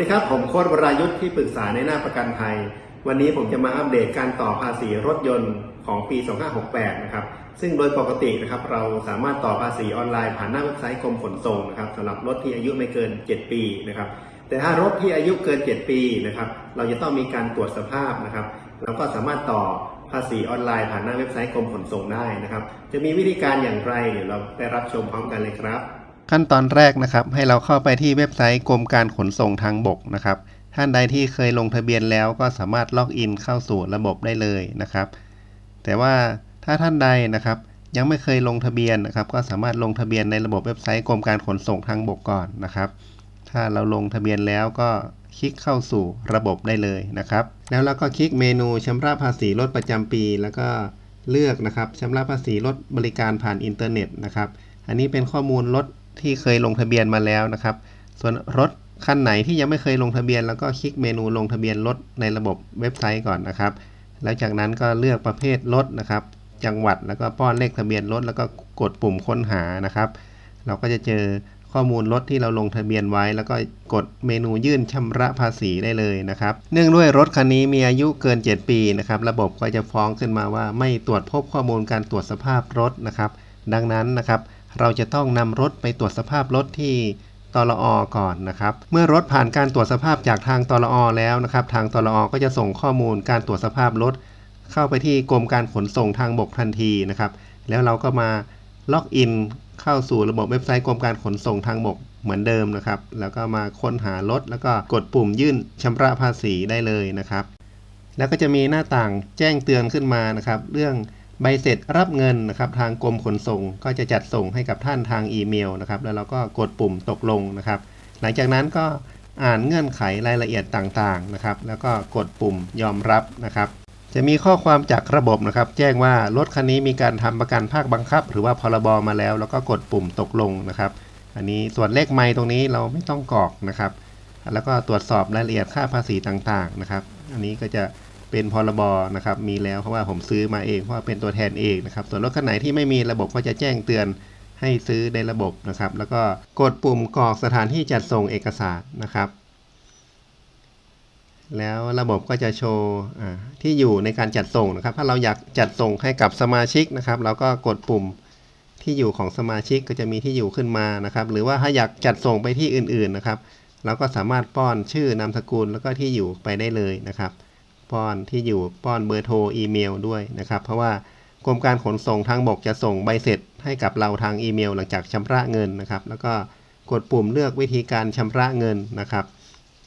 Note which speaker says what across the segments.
Speaker 1: ดีครับ ผมโค้ดวรายุทธ์ที่ปรึกษาในหน้าประกันภัย วันนี้ผมจะมาอัปเดตการต่อภาษีรถยนต์ของปี 2568 นะครับ ซึ่งโดยปกตินะครับเราสามารถต่อภาษีออนไลน์ผ่านหน้าเว็บไซต์กรมขนส่งนะครับสำหรับรถที่อายุไม่เกิน 7 ปีนะครับ แต่ถ้ารถที่อายุเกิน 7 ปีนะครับ เราจะต้องมีการตรวจสภาพนะครับ แล้วก็สามารถต่อภาษีออนไลน์ผ่านหน้าเว็บไซต์กรมขนส่งได้นะครับ จะมีวิธีการอย่างไรเดี๋ยวเราไปรับชมพร้อมกันเลยครับ
Speaker 2: ขั้นตอนแรกนะครับ ให้เราเข้าไปที่เว็บไซต์กรมการขนส่งทางบกนะครับ ท่านใดที่เคยลงทะเบียนแล้วก็สามารถล็อกอินเข้าสู่ระบบได้เลยนะครับ แต่ว่าถ้าท่านใดนะครับ ยังไม่เคยลงทะเบียนนะครับ ก็สามารถลงทะเบียนในระบบเว็บไซต์กรมการขนส่งทางบกก่อนนะครับ ถ้าเราลงทะเบียนแล้วก็คลิกเข้าสู่ระบบได้เลยนะครับ แล้วเราก็คลิกเมนูชำระภาษีรถประจำปี แล้วก็เลือกนะครับชำระภาษีรถบริการผ่านอินเทอร์เน็ตนะครับ อันนี้เป็นข้อมูลรถ ที่เคยลงทะเบียนมาแล้วนะครับ ส่วนรถคันไหนที่ยังไม่เคยลงทะเบียน แล้วก็คลิกเมนูลงทะเบียนรถในระบบเว็บไซต์ก่อนนะครับ แล้วจากนั้นก็เลือกประเภทรถนะครับ จังหวัดแล้วก็ป้อนเลขทะเบียนรถแล้วก็กดปุ่มค้นหานะครับ เราก็จะเจอข้อมูลรถที่เราลงทะเบียนไว้ แล้วก็กดเมนูยื่นชำระภาษีได้เลยนะครับ เนื่องด้วยรถคันนี้มีอายุเกิน 7 ปีนะครับ ระบบก็จะฟ้องขึ้นมาว่าไม่ตรวจพบข้อมูลการตรวจสภาพรถนะครับ ดังนั้นนะครับ เราจะต้องนำรถไปตรวจสภาพรถที่ตลอก่อนนะครับ เมื่อรถผ่านการตรวจสภาพจากทางตลอแล้วนะครับ ทางตลอก็จะส่งข้อมูลการตรวจสภาพรถเข้าไปที่กรมการขนส่งทางบกทันทีนะครับ แล้วเราก็มาล็อกอินเข้าสู่ระบบเว็บไซต์กรมการขนส่งทางบกเหมือนเดิมนะครับ แล้วก็มาค้นหารถ แล้วก็กดปุ่มยื่นชำระภาษีได้เลยนะครับ แล้วก็จะมีหน้าต่างแจ้งเตือนขึ้นมานะครับ เรื่อง ใบเสร็จรับเงินนะครับทางกรมขนส่งก็จะจัดส่งให้กับท่านทางอีเมลนะครับแล้วเราก็กดปุ่มตกลงนะครับ หลังจากนั้นก็อ่านเงื่อนไขรายละเอียดต่างๆนะครับ แล้วก็กดปุ่มยอมรับนะครับ จะมีข้อความจากระบบนะครับ แจ้งว่ารถคันนี้มีการทำประกันภาคบังคับ หรือว่าพรบมาแล้ว แล้วก็กดปุ่มตกลงนะครับ อันนี้ส่วนเลขไม้ตรงนี้เราไม่ต้องกรอกนะครับ แล้วก็ตรวจสอบรายละเอียดค่าภาษีต่างๆนะครับ อันนี้ก็จะ เป็นพรบนะครับมีแล้วเพราะว่าผมซื้อมาเองเพราะว่าเป็นตัวแทนเองนะครับส่วนรถคันไหนที่ไม่มีระบบก็จะแจ้งเตือนให้ซื้อในระบบนะครับ แล้วก็กดปุ่มกรอกสถานที่จัดส่งเอกสารนะครับ แล้วระบบก็จะโชว์ที่อยู่ในการจัดส่งนะครับ ถ้าเราอยากจัดส่งให้กับสมาชิกนะครับ เราก็กดปุ่มที่อยู่ของสมาชิกก็จะมีที่อยู่ขึ้นมานะครับ หรือว่าถ้าอยากจัดส่งไปที่อื่นๆนะครับ เราก็สามารถป้อนชื่อนามสกุลแล้วก็ที่อยู่ไปได้เลยนะครับ ป้อนที่อยู่ป้อนเบอร์โทรอีเมลด้วยนะครับ เพราะว่ากรมการขนส่งทางบกจะส่งใบเสร็จให้กับเราทางอีเมล หลังจากชำระเงินนะครับ แล้วก็กดปุ่มเลือกวิธีการชำระเงินนะครับ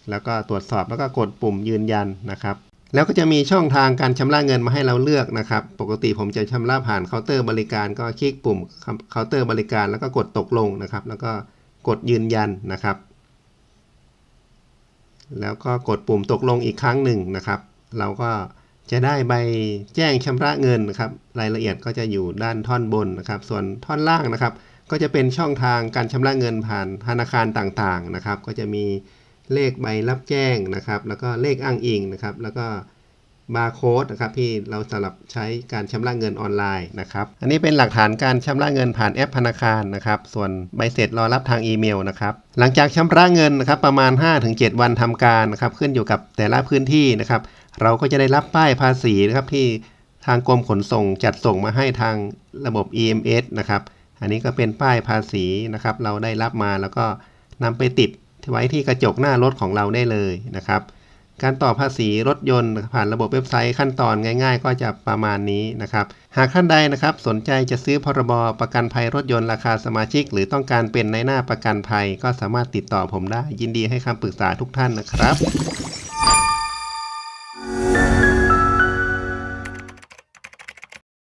Speaker 2: แล้วก็ตรวจสอบแล้วก็กดปุ่มยืนยันนะครับ แล้วก็จะมีช่องทางการชำระเงินมาให้เราเลือกนะครับ ปกติผมจะชำระผ่านเคาน์เตอร์บริการก็คลิกปุ่มเคาน์เตอร์บริการแล้วก็กดตกลงนะครับ แล้วก็กดยืนยันนะครับ แล้วก็กดปุ่มตกลงอีกครั้งหนึ่งนะครับ เราก็จะได้ใบแจ้งชำระเงินนะครับ รายละเอียดก็จะอยู่ด้านท่อนบนนะครับ ส่วนท่อนล่างนะครับ ก็จะเป็นช่องทางการชำระเงินผ่านธนาคารต่างๆนะครับ ก็จะมีเลขใบรับแจ้งนะครับ แล้วก็เลขอ้างอิงนะครับ แล้วก็ บาร์โค้ดนะครับที่เราสำหรับใช้การชำระเงินออนไลน์นะครับ อันนี้เป็นหลักฐานการชำระเงินผ่านแอปธนาคารนะครับ ส่วนใบเสร็จรอรับทางอีเมลนะครับ หลังจากชำระเงินนะครับประมาณ 5-7 วันทำการนะครับ ขึ้นอยู่กับแต่ละพื้นที่นะครับ เราก็จะได้รับป้ายภาษีนะครับที่ทางกรมขนส่งจัดส่งมาให้ทางระบบ EMS นะครับ อันนี้ก็เป็นป้ายภาษีนะครับ เราได้รับมาแล้วก็นำไปติดไว้ที่กระจกหน้ารถของเราได้เลยนะครับ การต่อภาษีรถยนต์ผ่านระบบเว็บไซต์ขั้นตอนง่าย ๆ ก็จะประมาณนี้นะครับ หากท่านใดนะครับสนใจจะซื้อพรบประกันภัยรถยนต์ราคาสมาชิก หรือต้องการเป็นในหน้าประกันภัย ก็สามารถติดต่อผมได้ยินดีให้คำปรึกษาทุกท่านนะครับ